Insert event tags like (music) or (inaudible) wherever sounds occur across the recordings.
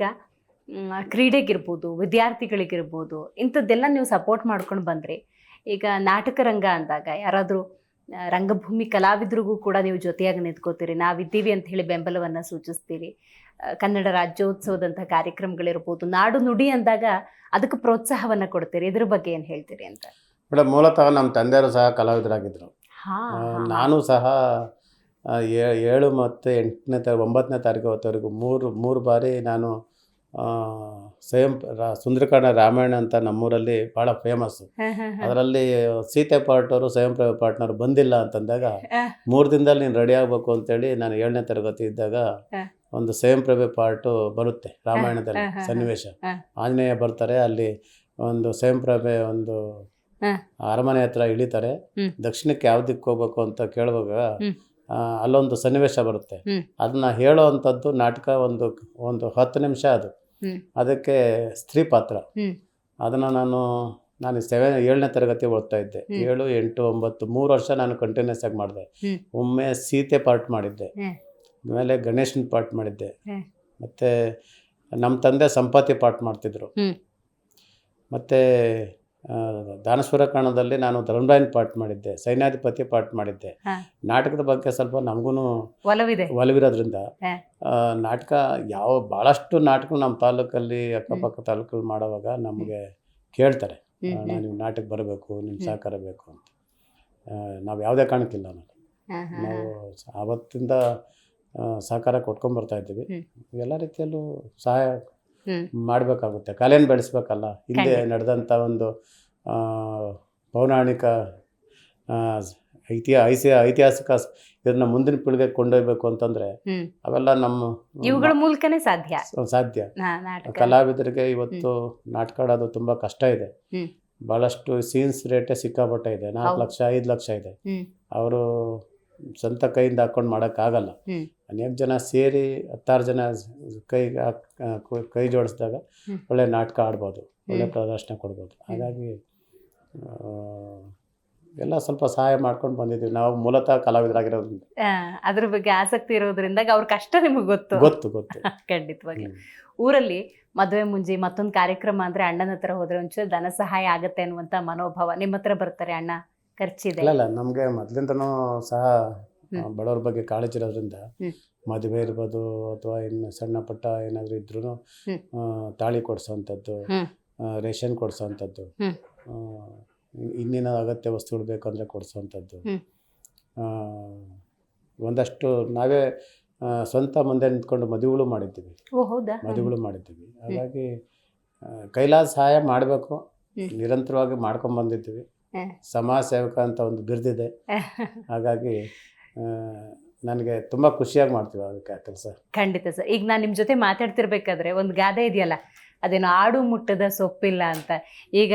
ಈಗ ಕ್ರೀಡೆಗಿರ್ಬೋದು ವಿದ್ಯಾರ್ಥಿಗಳಿಗಿರ್ಬೋದು ಇಂಥದ್ದೆಲ್ಲ ನೀವು ಸಪೋರ್ಟ್ ಮಾಡ್ಕೊಂಡು ಬಂದ್ರಿ ಈಗ ನಾಟಕ ರಂಗ ಅಂದಾಗ ಯಾರಾದರೂ ರಂಗಭೂಮಿ ಕಲಾವಿದರಿಗೂ ಕೂಡ ನೀವು ಜೊತೆಯಾಗಿ ನಿಂತ್ಕೋತೀರಿ ನಾವಿದ್ದೀವಿ ಅಂತ ಹೇಳಿ ಬೆಂಬಲವನ್ನು ಸೂಚಿಸ್ತೀರಿ. ಕನ್ನಡ ರಾಜ್ಯೋತ್ಸವದಂಥ ಕಾರ್ಯಕ್ರಮಗಳಿರ್ಬೋದು ನಾಡು ನುಡಿ ಅಂದಾಗ ಅದಕ್ಕೆ ಪ್ರೋತ್ಸಾಹವನ್ನು ಕೊಡ್ತೀರಿ. ಇದ್ರ ಬಗ್ಗೆ ಏನು ಹೇಳ್ತೀರಿ ಅಂತ? ಮೇಡಮ್ ಮೂಲತಃ ನಮ್ಮ ತಂದೆಯವರು ಸಹ ಕಲಾವಿದರಾಗಿದ್ದರು. ನಾನು ಸಹ ಏಳು ಮತ್ತು ಎಂಟನೇ ತಾರೀಕು ಒಂಬತ್ತನೇ ತಾರೀಕು ಹೊತ್ತವರೆಗೂ ಮೂರು ಮೂರು ಬಾರಿ ನಾನು ಸ್ವಯಂ ರಾ ಸುಂದರಕಾಂಡ ರಾಮಾಯಣ ಅಂತ ನಮ್ಮೂರಲ್ಲಿ ಭಾಳ ಫೇಮಸ್ಸು ಹಾ. ಅದರಲ್ಲಿ ಸೀತೆ ಪಾರ್ಟವರು ಸ್ವಯಂ ಪ್ರೇಮ ಪಾರ್ಟ್ನರ್ ಬಂದಿಲ್ಲ ಅಂತಂದಾಗ. ಮೂರು ದಿನದಲ್ಲಿ ನೀನು ರೆಡಿ ಆಗಬೇಕು ಅಂತೇಳಿ ನಾನು ಏಳನೇ ತರಗತಿ ಇದ್ದಾಗ ಒಂದು ಸ್ವಯಂ ಪ್ರಭೆ ಪಾರ್ಟು ಬರುತ್ತೆ ರಾಮಾಯಣದಲ್ಲಿ ಸನ್ನಿವೇಶ. ಆಂಜನೇಯ ಬರ್ತಾರೆ ಅಲ್ಲಿ ಒಂದು ಸ್ವಯಂ ಪ್ರಭೆ ಒಂದು. ಅರಮನೆ ಹತ್ರ ಇಳಿತಾರೆ ದಕ್ಷಿಣಕ್ಕೆ ಯಾವ ದಿಕ್ಕು ಹೋಗ್ಬೇಕು ಅಂತ ಕೇಳುವಾಗ ಅಲ್ಲೊಂದು ಸನ್ನಿವೇಶ ಬರುತ್ತೆ. ಅದನ್ನ ಹೇಳೋ ಅಂಥದ್ದು ನಾಟಕ ಒಂದು ಒಂದು ಹತ್ತು ನಿಮಿಷ ಅದು. ಅದಕ್ಕೆ ಸ್ತ್ರೀ ಪಾತ್ರ. ಅದನ್ನ ನಾನು ನಾನು ಸೆವೆನ್ ಏಳನೇ ತರಗತಿ ಓದ್ತಾ ಇದ್ದೆ. ಏಳು ಎಂಟು ಒಂಬತ್ತು ಮೂರು ವರ್ಷ ನಾನು ಕಂಟಿನ್ಯೂಸ್ ಆಗಿ ಮಾಡಿದೆ. ಒಮ್ಮೆ ಸೀತೆ ಪಾರ್ಟ್ ಮಾಡಿದ್ದೆ. ಆಮೇಲೆ ಗಣೇಶನ ಪಾರ್ಟ್ ಮಾಡಿದ್ದೆ. ಮತ್ತೆ ನಮ್ಮ ತಂದೆ ಸಂಪಾತಿ ಪಾರ್ಟ್ ಮಾಡ್ತಿದ್ರು. ಮತ್ತು ದಾನಸ್ವರ ಕಣದಲ್ಲಿ ನಾನು ಧರ್ಮರಾಯನ್ ಪಾಠ ಮಾಡಿದ್ದೆ ಸೈನ್ಯಾಧಿಪತಿ ಪಾಠ ಮಾಡಿದ್ದೆ. ನಾಟಕದ ಬಗ್ಗೆ ಸ್ವಲ್ಪ ನಮಗೂ ಒಲವಿದೆ. ಒಲವಿರೋದ್ರಿಂದ ನಾಟಕ ಯಾವ ಭಾಳಷ್ಟು ನಾಟಕ ನಮ್ಮ ತಾಲೂಕಲ್ಲಿ ಅಕ್ಕಪಕ್ಕ ತಾಲೂಕಲ್ಲಿ ಮಾಡುವಾಗ ನಮಗೆ ಕೇಳ್ತಾರೆ. ನೀವು ನಾಟಕ ಬರಬೇಕು ನಿಮ್ಮ ಸಹಕಾರ ಬೇಕು ಅಂತ. ನಾವು ಯಾವುದೇ ಕಾರಣಕ್ಕಿಲ್ಲ ನಾನು ನಾವು ಆವತ್ತಿಂದ ಸಹಕಾರ ಕೊಟ್ಕೊಂಡ್ಬರ್ತಾ ಇದ್ದೀವಿ. ಎಲ್ಲ ರೀತಿಯಲ್ಲೂ ಸಹಾಯ. ಮಾಡಬೇಕಾಗುತ್ತೆ. ಕಲೆಯನ್ನು ಬೆಳೆಸ್ಬೇಕಲ್ಲ. ಹಿಂದೆ. ನಡೆದಂಥ ಒಂದು ಪೌರಾಣಿಕ ಐತಿಹ ಐತಿಹ ಐತಿಹಾಸಿಕ ಇದನ್ನ ಮುಂದಿನ ಪೀಳಿಗೆ ಕೊಂಡೊಯ್ಬೇಕು ಅಂತಂದ್ರೆ ಅವೆಲ್ಲ ನಮ್ಮ ಇವುಗಳ ಮೂಲಕನೇ ಸಾಧ್ಯ. ಸಾಧ್ಯ. ಕಲಾವಿದರಿಗೆ ಇವತ್ತು ನಾಟಕ ಆಡೋದು ತುಂಬಾ ಕಷ್ಟ ಇದೆ. ಬಹಳಷ್ಟು ಸೀನ್ಸ್ ರೇಟೇ ಸಿಕ್ಕಾಪಟ್ಟೆ ಇದೆ. ನಾಲ್ಕು ಲಕ್ಷ ಐದು ಲಕ್ಷ ಇದೆ. ಅವರು ಸ್ವಂತ ಕೈಯಿಂದ ಹಾಕೊಂಡು ಮಾಡೋಕ್ಕಾಗಲ್ಲ. ಅನೇಕ ಜನ ಸೇರಿ ಹತ್ತಾರು ಜನ ಕೈ ಕೈ- ಜೋಡಿಸಿದಾಗ ಒಳ್ಳೆ ನಾಟಕ ಆಡ್ಬೋದು ಒಳ್ಳೆ ಪ್ರದರ್ಶನ ಕೊಡ್ಬೋದು. ಹಾಗಾಗಿ ಎಲ್ಲ ಸ್ವಲ್ಪ ಸಹಾಯ ಮಾಡ್ಕೊಂಡು ಬಂದಿದ್ದೀವಿ. ನಾವು ಮೂಲತಃ ಕಲಾವಿದರಾಗಿರೋದ್ರಿಂದ. ಅದ್ರ ಬಗ್ಗೆ ಆಸಕ್ತಿ ಇರೋದ್ರಿಂದ ಅವ್ರ ಕಷ್ಟ ನಿಮಗೆ ಗೊತ್ತು. ಗೊತ್ತು ಗೊತ್ತು. (laughs) ಖಂಡಿತವಾಗಿ ಊರಲ್ಲಿ ಮದುವೆ ಮುಂಜಿ ಮತ್ತೊಂದು ಕಾರ್ಯಕ್ರಮ ಅಂದ್ರೆ ಅಣ್ಣನ ಹತ್ರ ಹೋದ್ರೆ ಒಂಚೂರು ಧನ ಸಹಾಯ ಆಗುತ್ತೆ ಅನ್ನುವಂತ ಮನೋಭಾವ ನಿಮ್ಮ ಹತ್ರ ಬರ್ತಾರೆ ಅಣ್ಣ? ಖರ್ಚಿದೆ. ಇಲ್ಲ ಇಲ್ಲ. ನಮಗೆ ಮೊದಲಿಂದನೂ ಸಹ ಬಡವ್ರ ಬಗ್ಗೆ ಕಾಳಜಿ ಇರೋದ್ರಿಂದ. ಮದುವೆ ಇರ್ಬೋದು ಅಥವಾ ಇನ್ನು ಸಣ್ಣ ಪುಟ್ಟ ಏನಾದರೂ ಇದ್ರೂ ತಾಳಿ ಕೊಡಿಸೋವಂಥದ್ದು ರೇಷನ್ ಕೊಡಿಸೋವಂಥದ್ದು ಇನ್ನೇನ ಅಗತ್ಯ ವಸ್ತುಗಳು ಬೇಕಂದರೆ ಕೊಡಿಸೋವಂಥದ್ದು ಒಂದಷ್ಟು ನಾವೇ ಸ್ವಂತ ಮುಂದೆ ನಿಂತ್ಕೊಂಡು ಮದುವೆಗಳು ಮಾಡಿದ್ದೀವಿ. ಮದುವೆಗಳು ಮಾಡಿದ್ದೀವಿ. ಹಾಗಾಗಿ ಕೈಲಾಸ ಕೈಲಾದ ಸಹಾಯ ಮಾಡಬೇಕು. ನಿರಂತರವಾಗಿ ಮಾಡ್ಕೊಂಡು ಬಂದಿದ್ದೀವಿ ಸಮಾಜ ಸೇವಕ ಅಂತ ಒಂದು ಬಿರ್ದಿದೆ. (laughs) ಹಾಗಾಗಿ ನನಗೆ ತುಂಬ ಖುಷಿಯಾಗಿ ಮಾಡ್ತೀವಿ ಅದಕ್ಕೆ ಕೆಲಸ ಖಂಡಿತ ಸರ್. ಈಗ ನಾನು ನಿಮ್ಮ ಜೊತೆ ಮಾತಾಡ್ತಿರ್ಬೇಕಾದ್ರೆ ಒಂದು ಗಾದೆ ಇದೆಯಲ್ಲ ಅದೇನು ಆಡು ಮುಟ್ಟದ ಸೊಪ್ಪಿಲ್ಲ ಅಂತ. ಈಗ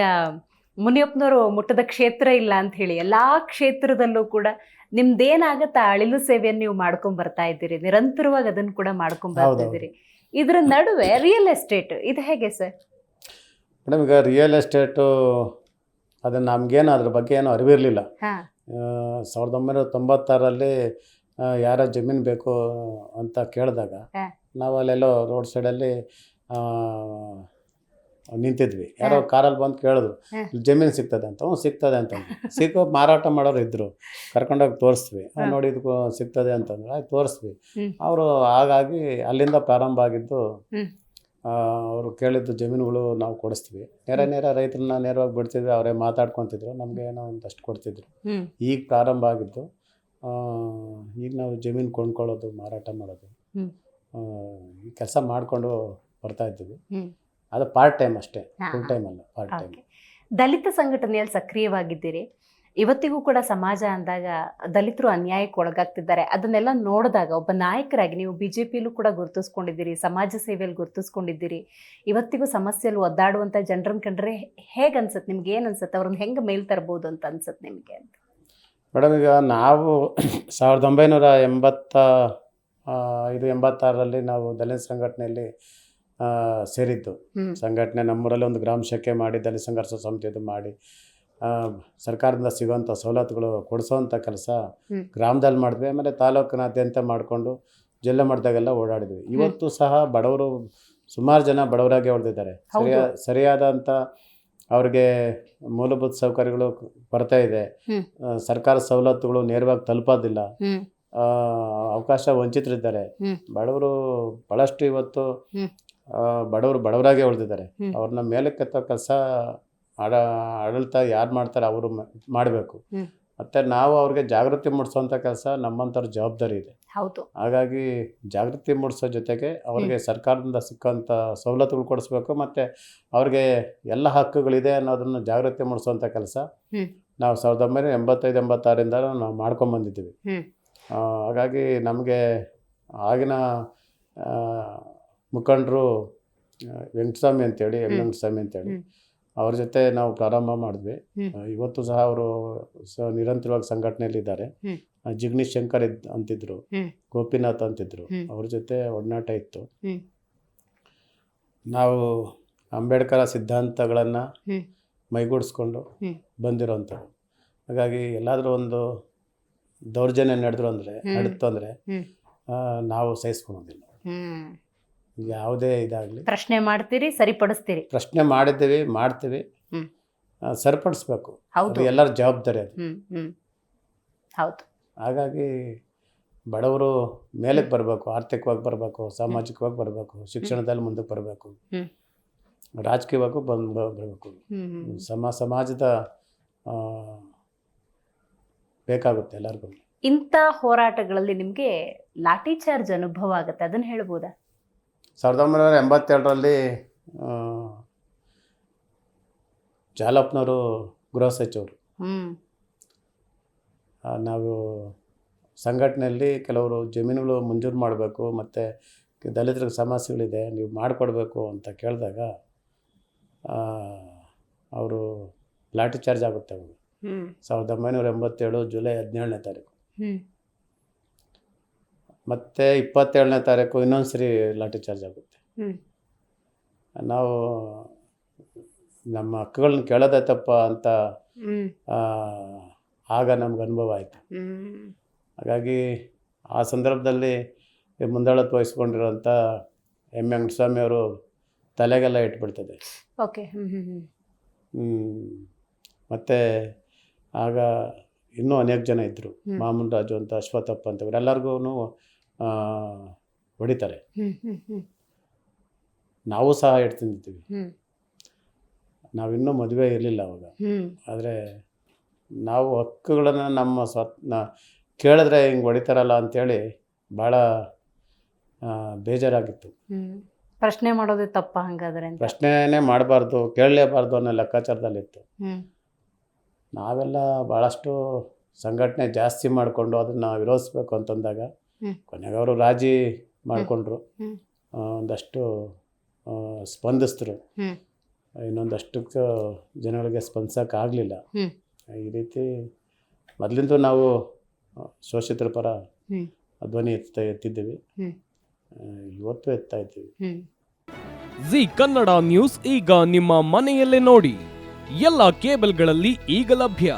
ಮುನಿಯಪ್ಪನವರು ಮುಟ್ಟದ ಕ್ಷೇತ್ರ ಇಲ್ಲ ಅಂತ ಹೇಳಿ ಎಲ್ಲಾ ಕ್ಷೇತ್ರದಲ್ಲೂ ಕೂಡ ನಿಮ್ದೇನಾಗತ್ತ ಅಳಿಲು ಸೇವೆಯನ್ನು ನೀವು ಮಾಡ್ಕೊಂಡ್ ಬರ್ತಾ ಇದ್ದೀರಿ ನಿರಂತರವಾಗಿ ಅದನ್ನು ಕೂಡ ಮಾಡ್ಕೊಂಡ್ ಬರ್ತಾ ಇದ್ದೀರಿ. ಇದ್ರ ನಡುವೆ ರಿಯಲ್ ಎಸ್ಟೇಟ್ ಇದು ಹೇಗೆ ಸರ್? ಮೇಡಮ್ ಈಗ ರಿಯಲ್ ಎಸ್ಟೇಟು ಅದನ್ನ ನಮ್ಗೇನು ಅದ್ರ ಬಗ್ಗೆ ಏನು ಅರಿವಿರಲಿಲ್ಲ. ಹಾ. ಸಾವಿರದ ಒಂಬೈನೂರ ತೊಂಬತ್ತಾರರಲ್ಲಿ ಯಾರ ಜಮೀನು ಬೇಕು ಅಂತ ಕೇಳಿದಾಗ. ನಾವು ಅಲ್ಲೆಲ್ಲೋ ರೋಡ್ ಸೈಡಲ್ಲಿ ನಿಂತಿದ್ವಿ. ಯಾರೋ ಕಾರಲ್ಲಿ ಬಂದು ಕೇಳಿದ್ರು. ಜಮೀನು ಸಿಗ್ತದೆ ಅಂತ. ಹ್ಞೂ ಸಿಗ್ತದೆ ಅಂತ ಸಿಕ್ಕೋ ಮಾರಾಟ ಮಾಡೋರು ಇದ್ದರು ಕರ್ಕೊಂಡೋಗಿ ತೋರಿಸ್ವಿ ನೋಡಿ ಇದು ಸಿಗ್ತದೆ ಅಂತಂದ್ರೆ ತೋರಿಸ್ತೀವಿ ತೋರಿಸ್ವಿ ಅವರು ಹಾಗಾಗಿ ಅಲ್ಲಿಂದ ಪ್ರಾರಂಭ ಆಗಿದ್ದು. ಅವರು ಕೇಳಿದ್ದು ಜಮೀನುಗಳು ನಾವು ಕೊಡಿಸ್ತೀವಿ. ನೇರ ನೇರ ರೈತರನ್ನ ನೇರವಾಗಿ ಬಿಡ್ತಿದ್ವಿ ಅವರೇ ಮಾತಾಡ್ಕೊತಿದ್ರು ನಮಗೆ ಏನೋ ಒಂದಷ್ಟು ಕೊಡ್ತಿದ್ರು. ಈಗ ಪ್ರಾರಂಭ ಆಗಿದ್ದು ಈಗ ನಾವು ಜಮೀನು ಕೊಂಡ್ಕೊಳ್ಳೋದು ಮಾರಾಟ ಮಾಡೋದು ಈ ಕೆಲಸ ಮಾಡಿಕೊಂಡು ಬರ್ತಾ ಇದ್ದೀವಿ. ಅದು ಪಾರ್ಟ್ ಟೈಮ್ ಅಷ್ಟೇ ಫುಲ್. ಟೈಮ್ ಅಲ್ಲ ಪಾರ್ಟ್ ಟೈಮ್ ದಲಿತ ಸಂಘಟನೆಯಲ್ಲಿ ಸಕ್ರಿಯವಾಗಿದ್ದೀರಿ. ಇವತ್ತಿಗೂ ಕೂಡ ಸಮಾಜ ಅಂದಾಗ ದಲಿತರು ಅನ್ಯಾಯಕ್ಕೆ ಒಳಗಾಗ್ತಿದ್ದಾರೆ ಅದನ್ನೆಲ್ಲ ನೋಡಿದಾಗ ಒಬ್ಬ ನಾಯಕರಾಗಿ ನೀವು ಬಿ ಜೆ ಪಿಯಲ್ಲೂ ಕೂಡ ಗುರುತಿಸ್ಕೊಂಡಿದ್ದೀರಿ ಸಮಾಜ ಸೇವೆಯಲ್ಲಿ ಗುರುತಿಸ್ಕೊಂಡಿದ್ದೀರಿ. ಇವತ್ತಿಗೂ ಸಮಸ್ಯೆಯಲ್ಲಿ ಒದ್ದಾಡುವಂಥ ಜನರನ್ನು ಕಂಡ್ರೆ ಹೇಗೆ ಅನ್ಸುತ್ತೆ? ನಿಮ್ಗೆ ಏನು ಅನ್ಸುತ್ತೆ? ಅವ್ರನ್ನ ಹೆಂಗೆ ಮೇಲ್ ತರ್ಬೋದು ಅಂತ ಅನ್ಸುತ್ತೆ ನಿಮಗೆ ಅಂತ. ಮೇಡಮ್ ಈಗ ನಾವು ಸಾವಿರದ ಒಂಬೈನೂರ ಎಂಬತ್ತ ಇದು ಎಂಬತ್ತಾರರಲ್ಲಿ ನಾವು ದಲಿತ ಸಂಘಟನೆಯಲ್ಲಿ ಸೇರಿದ್ದು. ಸಂಘಟನೆ ನಮ್ಮೂರಲ್ಲಿ ಒಂದು ಗ್ರಾಮ ಶಕೆ ಮಾಡಿ ದಲಿತ ಸಂಘರ್ಷ ಸಮಿತಿಯದು ಮಾಡಿ. ಸರ್ಕಾರದಿಂದ ಸಿಗೋವಂಥ ಸವಲತ್ತುಗಳು ಕೊಡಿಸೋವಂಥ ಕೆಲಸ. ಗ್ರಾಮದಲ್ಲಿ ಮಾಡಿದ್ವಿ ಆಮೇಲೆ ತಾಲೂಕಿನಾದ್ಯಂತ ಮಾಡಿಕೊಂಡು ಜಿಲ್ಲೆ ಮಟ್ಟದಾಗೆಲ್ಲ ಓಡಾಡಿದ್ವಿ. ಇವತ್ತು ಸಹ ಬಡವರು ಸುಮಾರು ಜನ ಬಡವರಾಗಿ ಉಳಿದಿದ್ದಾರೆ. ಸರಿಯಾದ ಸರಿಯಾ ಸರಿಯಾದಂಥ ಅವ್ರಿಗೆ ಮೂಲಭೂತ ಸೌಕರ್ಯಗಳು ಬರ್ತಾ ಇದೆ. ಸರ್ಕಾರ ಸವಲತ್ತುಗಳು ನೇರವಾಗಿ ತಲುಪೋದಿಲ್ಲ. ಅವಕಾಶ ವಂಚಿತರಿದ್ದಾರೆ. ಬಡವರು ಬಹಳಷ್ಟು ಇವತ್ತು ಬಡವರು ಬಡವರಾಗೆ ಉಳಿದಿದ್ದಾರೆ. ಅವ್ರನ್ನ ಮೇಲಕ್ಕೆತ್ತೋ ಕೆಲಸ ಆಡ ಆಡಳಿತ ಯಾರು ಮಾಡ್ತಾರೆ ಅವರು ಮಾಡಬೇಕು. ಮತ್ತು ನಾವು ಅವ್ರಿಗೆ ಜಾಗೃತಿ ಮೂಡಿಸೋಂಥ ಕೆಲಸ ನಮ್ಮಂಥವ್ರ ಜವಾಬ್ದಾರಿ ಇದೆ. ಹೌದು. ಹಾಗಾಗಿ ಜಾಗೃತಿ ಮೂಡಿಸೋ ಜೊತೆಗೆ ಅವ್ರಿಗೆ ಸರ್ಕಾರದಿಂದ ಸಿಕ್ಕಂಥ ಸವಲತ್ತುಗಳು ಕೊಡಿಸ್ಬೇಕು ಮತ್ತು ಅವ್ರಿಗೆ ಎಲ್ಲ ಹಕ್ಕುಗಳಿದೆ ಅನ್ನೋದನ್ನು ಜಾಗೃತಿ ಮೂಡಿಸೋಂಥ ಕೆಲಸ ನಾವು ಸಾವಿರದ ಒಂಬೈನೂರ ಎಂಬತ್ತೈದು ಎಂಬತ್ತಾರಿಂದ ನಾವು ಮಾಡ್ಕೊಂಬಂದಿದ್ದೀವಿ ಹಾಗಾಗಿ ನಮಗೆ ಆಗಿನ ಮುಖಂಡರು ವೆಂಕಟಸ್ವಾಮಿ ಅಂತೇಳಿ ಎಂ. ವೆಂಕಟಸ್ವಾಮಿ ಅಂತೇಳಿ. ಅವ್ರ ಜೊತೆ ನಾವು ಪ್ರಾರಂಭ ಮಾಡಿದ್ವಿ. ಇವತ್ತು ಸಹ ಅವರು ನಿರಂತರವಾಗಿ ಸಂಘಟನೆಯಲ್ಲಿದ್ದಾರೆ. ಇದ್ದಾರೆ ಜಿಗ್ನೇಶ್ ಶಂಕರ್ ಇದ್ ಅಂತಿದ್ರು. ಗೋಪಿನಾಥ್ ಅಂತಿದ್ರು. ಅವ್ರ ಜೊತೆ ಒಡನಾಟ ಇತ್ತು. ನಾವು ಅಂಬೇಡ್ಕರ ಸಿದ್ಧಾಂತಗಳನ್ನ. ಮೈಗೂಡಿಸ್ಕೊಂಡು. ಬಂದಿರೋಂಥವ್ರು. ಹಾಗಾಗಿ ಎಲ್ಲಾದರೂ ಒಂದು ದೌರ್ಜನ್ಯ ನಡೆದ್ರು ಅಂದರೆ ನಡೆತು ಅಂದರೆ ನಾವು ಸಹಿಸ್ಕೊಳೋದಿಲ್ಲ. ಯಾವುದೇ ಇದಾಗಲಿ. ಪ್ರಶ್ನೆ ಮಾಡ್ತೀರಿ ಸರಿಪಡಿಸ್ತೀರಿ. ಪ್ರಶ್ನೆ ಮಾಡಿದ್ದೀವಿ ಮಾಡ್ತೀವಿ. ಸರಿಪಡಿಸ್ಬೇಕು. ಹೌದು. ಎಲ್ಲರ ಜವಾಬ್ದಾರಿ ಅದು. ಹೌದು. ಹಾಗಾಗಿ ಬಡವರು ಮೇಲಕ್ಕೆ ಬರಬೇಕು ಆರ್ಥಿಕವಾಗಿ ಬರಬೇಕು ಸಾಮಾಜಿಕವಾಗಿ ಬರಬೇಕು ಶಿಕ್ಷಣದಲ್ಲಿ ಮುಂದಕ್ಕೆ ಬರಬೇಕು. ರಾಜಕೀಯವಾಗೂ ಬಂದು ಬರಬೇಕು. ಸಮ ಸಮಾಜದ ಬೇಕಾಗುತ್ತೆ ಎಲ್ಲರಿಗೂ. ಇಂಥ ಹೋರಾಟಗಳಲ್ಲಿ ನಿಮಗೆ ಲಾಠಿ ಚಾರ್ಜ್ ಅನುಭವ ಆಗುತ್ತೆ. ಅದನ್ನು ಹೇಳ್ಬೋದಾ? ಸಾವಿರದ ಒಂಬೈನೂರ ಎಂಬತ್ತೇಳರಲ್ಲಿ ಆ, ಜಾಲಪ್ಪನವರು ಗೃಹ ಸಚಿವರು. ನಾವು ಸಂಘಟನೆಯಲ್ಲಿ ಕೆಲವರು ಜಮೀನುಗಳು ಮಂಜೂರು ಮಾಡಬೇಕು ಮತ್ತು ದಲಿತರಿಗೆ ಸಮಸ್ಯೆಗಳಿದೆ ನೀವು ಮಾಡಿಕೊಡ್ಬೇಕು ಅಂತ ಕೇಳಿದಾಗ ಅವರು ಲಾಠಿ ಚಾರ್ಜ್ ಆಗುತ್ತೆ ಅವರು ಸಾವಿರದ ಒಂಬೈನೂರ ಎಂಬತ್ತೇಳು ಜುಲೈ ಹದಿನೇಳನೇ ತಾರೀಕು. ಮತ್ತು ಇಪ್ಪತ್ತೇಳನೇ ತಾರೀಕು ಇನ್ನೊಂದು ಸರಿ ಲಾಠಿ ಚಾರ್ಜ್ ಆಗುತ್ತೆ. ನಾವು ನಮ್ಮ ಅಕ್ಕಗಳನ್ನ ಕೇಳೋದೇ ತಪ್ಪ ಅಂತ ಆಗ ನಮ್ಗೆ ಅನುಭವ ಆಯಿತು. ಹಾಗಾಗಿ ಆ ಸಂದರ್ಭದಲ್ಲಿ ಮುಂದಾಳತ್ ವಹಿಸ್ಕೊಂಡಿರೋಂಥ ಎಂ ವೆಂಕಟಸ್ವಾಮಿ ಅವರು ತಲೆಗೆಲ್ಲ ಇಟ್ಬಿಡ್ತದೆ. ಓಕೆ. ಮತ್ತು ಆಗ ಇನ್ನೂ ಅನೇಕ ಜನ ಇದ್ದರು. ಮಾಮೂನ್ ರಾಜು ಅಂತ ಅಶ್ವಥಪ್ಪ ಅಂತ ಇವರೆಲ್ಲರಿಗೂ ಹೊಡಿತಾರೆ. ನಾವು ಸಹ ಹ್ಮ್. ನಾವಿನ್ನೂ ಮದುವೆ ಇರಲಿಲ್ಲ ಅವಾಗ. ಆದರೆ ನಾವು ಹಕ್ಕುಗಳನ್ನು ನಮ್ಮ ಸ್ವತ್ ನ- ಕೇಳಿದ್ರೆ ಹಿಂಗೆ ಹೊಡಿತಾರಲ್ಲ ಅಂತೇಳಿ ಭಾಳ ಬೇಜಾರಾಗಿತ್ತು. ಪ್ರಶ್ನೆ ಮಾಡೋದೇ ತಪ್ಪ ಹಂಗಾದ್ರೆ ಪ್ರಶ್ನೆನೇ ಮಾಡಬಾರ್ದು ಕೇಳಲೇಬಾರ್ದು ಅನ್ನೋ ಲೆಕ್ಕಾಚಾರದಲ್ಲಿತ್ತು. ನಾವೆಲ್ಲ ಭಾಳಷ್ಟು ಸಂಘಟನೆ ಜಾಸ್ತಿ ಮಾಡಿಕೊಂಡು ಅದನ್ನು ವಿರೋಧಿಸ್ಬೇಕು ಅಂತಂದಾಗ. ಕೊನೆಗೆ ಅವರು ರಾಜಿ ಮಾಡಿಕೊಂಡ್ರು. ಒಂದಷ್ಟು ಸ್ಪಂದಿಸಿದ್ರು ಇನ್ನೊಂದಷ್ಟಕ್ಕೆ ಇನ್ನೊಂದಷ್ಟು ಜನಗಳಿಗೆ ಸ್ಪಂದಿಸೋಕ್ಕಾಗಲಿಲ್ಲ. ಈ ರೀತಿ ಮೊದಲಿಂದ ನಾವು ಶೋಷಿತರ ಪರ. ಧ್ವನಿ ಎತ್ತಾ ಎತ್ತಿದ್ದೀವಿ. ಇವತ್ತು ಎತ್ತಾ ಇದ್ದೀವಿ. ಜಿ ಕನ್ನಡ ನ್ಯೂಸ್ ಈಗ ನಿಮ್ಮ ಮನೆಯಲ್ಲೇ ನೋಡಿ. ಎಲ್ಲ ಕೇಬಲ್ಗಳಲ್ಲಿ ಈಗ ಲಭ್ಯ.